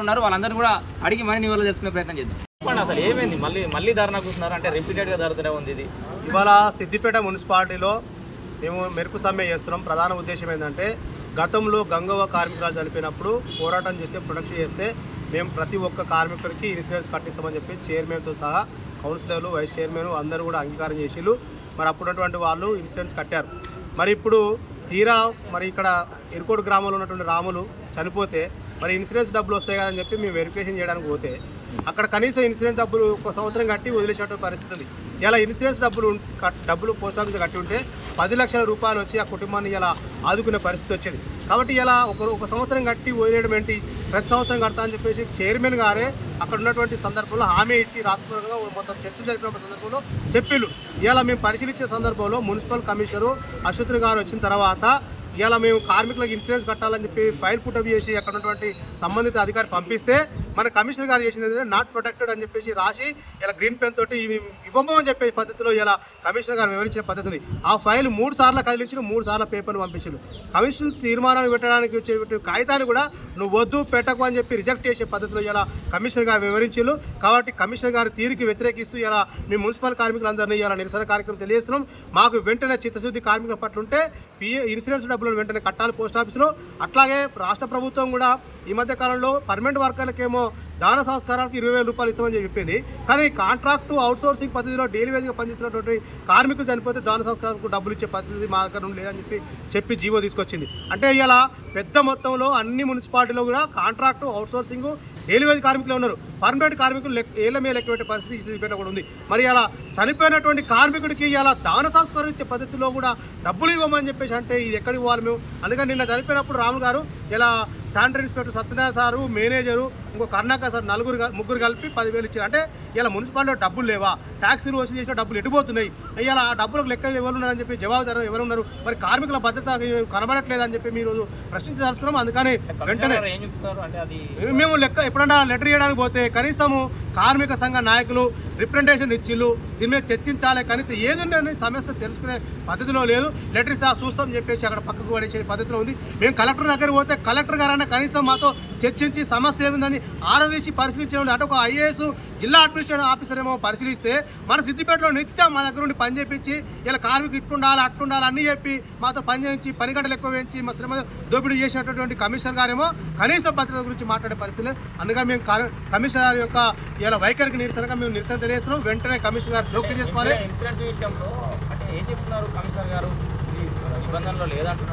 కూడా ఉన్నారు వాళ్ళందరూ కూడా అడిగి మనీ నివాళులు తెలుసుకునే ప్రయత్నం చేద్దాం. చెప్పండి అసలు ఏమైంది? మళ్ళీ మళ్ళీ ధర్నా కూర్చున్నారు? అంటే రిపీటెడ్గా జరుగుతూనే ఉంది ఇది. ఇవాళ సిద్దిపేట మున్సిపాలిటీలో మేము మెరుపు సమ్మె చేస్తున్నాం. ప్రధాన ఉద్దేశం ఏంటంటే గతంలో గంగవ్వ కార్మికురాలు చనిపోయినప్పుడు పోరాటం చేస్తే ప్రొడక్షన్ చేస్తే మేము ప్రతి ఒక్క కార్మికుడికి ఇన్సూరెన్స్ కట్టిస్తామని చెప్పి చైర్మన్తో సహా కౌన్సిలర్లు వైస్ చైర్మన్ అందరూ కూడా అంగీకారం చేసిళ్ళు. మరి అప్పుడున్నటువంటి వాళ్ళు ఇన్సూరెన్స్ కట్టారు. మరి ఇప్పుడు తీరా మరి ఇక్కడ ఎరుకోడు గ్రామంలో ఉన్నటువంటి రాములు చనిపోతే మరి ఇన్సూరెన్స్ డబ్బులు వస్తాయి అని చెప్పి మేము వెరిఫికేషన్ చేయడానికి పోతే అక్కడ కనీసం ఇన్సూరెన్స్ డబ్బులు ఒక సంవత్సరం కట్టి వదిలేసేటువంటి పరిస్థితి ఉంది. ఇలా ఇన్సూరెన్స్ డబ్బులు డబ్బులు పోస్ట్ ఆఫీస్ కట్టి ఉంటే పది లక్షల రూపాయలు వచ్చి ఆ కుటుంబాన్ని ఇలా ఆదుకునే పరిస్థితి వచ్చేది. కాబట్టి ఇలా ఒక ఒక సంవత్సరం కట్టి వదిలేయడం ఏంటి? ప్రతి సంవత్సరం కడతా అని చెప్పేసి చైర్మన్ గారే అక్కడ ఉన్నటువంటి సందర్భంలో హామీ ఇచ్చి రాష్ట్రంగా మొత్తం చర్చ జరిపిన సందర్భంలో చెప్పిళ్ళు. ఇలా మేము పరిశీలించే సందర్భంలో మున్సిపల్ కమిషనరు అశ్వత్రి గారు వచ్చిన తర్వాత ఇలా మేము కార్మికులకు ఇన్సూరెన్స్ కట్టాలని చెప్పి ఫైల్ పుటప్ చేసి అక్కడ ఉన్నటువంటి సంబంధిత అధికారి పంపిస్తే మన కమిషనర్ గారు చేసింది ఏంటంటే నాట్ ప్రొటెక్టెడ్ అని చెప్పేసి రాసి ఇలా గ్రీన్ పెన్ తోటి ఇవి ఇవ్వము అని చెప్పే పద్ధతిలో ఇలా కమిషనర్ గారు వివరించిన పద్ధతి ఉంది ఆ ఫైల్ మూడు సార్లు కదిలించిన మూడు సార్లు పేపర్లు పంపించారు కమిషన్ తీర్మానాన్ని పెట్టడానికి వచ్చే కాగితాన్ని కూడా నువ్వు వద్దు పెట్టకు అని చెప్పి రిజెక్ట్ చేసే పద్ధతిలో ఇలా కమిషనర్ గారు వివరించారు కాబట్టి కమిషనర్ గారు తీరుకి వ్యతిరేకిస్తూ ఇలా మీ మున్సిపల్ కార్మికులందరినీ ఇలా నిరసన కార్యక్రమం తెలియజేస్తున్నాం. మాకు వెంటనే చిత్తశుద్ధి కార్మికుల పట్ల ఉంటే పిఏ ఇన్సూరెన్స్ డబ్బులను వెంటనే కట్టాలి పోస్ట్ ఆఫీసులో. అట్లాగే రాష్ట్ర ప్రభుత్వం కూడా ఈ మధ్య కాలంలో పర్మనెంట్ వర్కర్లకేమో దాన సంస్కారానికి ఇరవై వేల రూపాయలు ఇస్తామని చెప్పింది. కానీ కాంట్రాక్టు అవుట్సోర్సింగ్ పద్ధతిలో డైలీ వేదిగా పనిచేస్తున్నటువంటి కార్మికులు చనిపోతే దాన సంస్కారాలకు డబ్బులు ఇచ్చే పద్ధతి మా దగ్గర నుండి లేదని చెప్పి చెప్పి జీవో తీసుకొచ్చింది. అంటే ఇలా పెద్ద మొత్తంలో అన్ని మున్సిపాలిటీలో కూడా కాంట్రాక్టు అవుట్సోర్సింగ్ డైలీ వేజ్ కార్మికులు ఉన్నారు. పర్మనెంట్ కార్మికులు లెక్క ఏళ్ళ మీద లెక్కపెట్టే పరిస్థితి సిద్దిపేట కూడా ఉంది. మరి అలా చనిపోయినటువంటి కార్మికుడికి ఇలా దాన సంస్కారం ఇచ్చే పద్ధతిలో కూడా డబ్బులు ఇవ్వమని చెప్పేసి అంటే ఇది ఎక్కడికి పోవాలి మేము? అందుకని నిన్న చనిపోయినప్పుడు రాము గారు ఇలా sanitary inspector Satyanarayana sir manager ఇంకో కర్ణాకర్ సార్ నలుగురు ముగ్గురు కలిపి పదివేలు ఇచ్చారు. అంటే ఇలా మున్సిపాలిటీలో డబ్బులు లేవా? ట్యాక్సీలు వసూలు చేసిన డబ్బులు ఎటుపోతున్నాయి? ఇలా ఆ డబ్బులకు లెక్క ఎవరు ఉన్నారని చెప్పి జవాబుదారు ఎవరు ఉన్నారు? మరి కార్మికుల భద్రత కనబడట్లేదని చెప్పి మీరు ప్రశ్నించదలుచుకున్నాం అందుకని వెంటనే మేము లెక్క ఎప్పుడన్నా లెటర్ ఇవ్వడానికి పోతే కనీసము కార్మిక సంఘ నాయకులు రిప్రజెంటేషన్ ఇచ్చిళ్ళు దీని మీద చర్చించాలి. కనీసం ఏది ఉందని సమస్య తెలుసుకునే పద్ధతిలో లేదు. లెటర్ ఇస్తే చూస్తాం చెప్పేసి అక్కడ పక్కకు పడేసే పద్ధతిలో ఉంది. మేము కలెక్టర్ దగ్గర పోతే కలెక్టర్ గారైనా కనీసం మాతో చర్చించి సమస్య ఏముందని ఆరదీసి పరిశీలించడం అంటే ఒక ఐఏఎస్ జిల్లా అడ్మినిస్ట్రేషన్ ఆఫీసర్ ఏమో పరిశీలిస్తే మన సిద్దిపేటలో నిత్యం మా దగ్గర నుండి పని చేపించి ఇలా కార్మికులు ఇట్టుండాలి అట్టుండాలి అన్నీ చెప్పి మాతో పని చేయించి పని గంటలు ఎక్కువ వేయించి మా శ్రమ దోపిడీ చేసినటువంటి కమిషనర్ గారేమో కనీస భద్రత గురించి మాట్లాడే పరిస్థితి అందుకని మేము కమిషనర్ గారి యొక్క ఇలా వైఖరికి నిరసనగా మేము నిరసన తెలియజేస్తున్నాం. వెంటనే కమిషనర్ గారు జోక్యం చేసుకోవాలి. ఇన్సూరెన్స్ విషయంలో అంటే ఏం చెప్తున్నారు కమిషనర్ గారు? నిబంధనలో లేదంటున్నారు.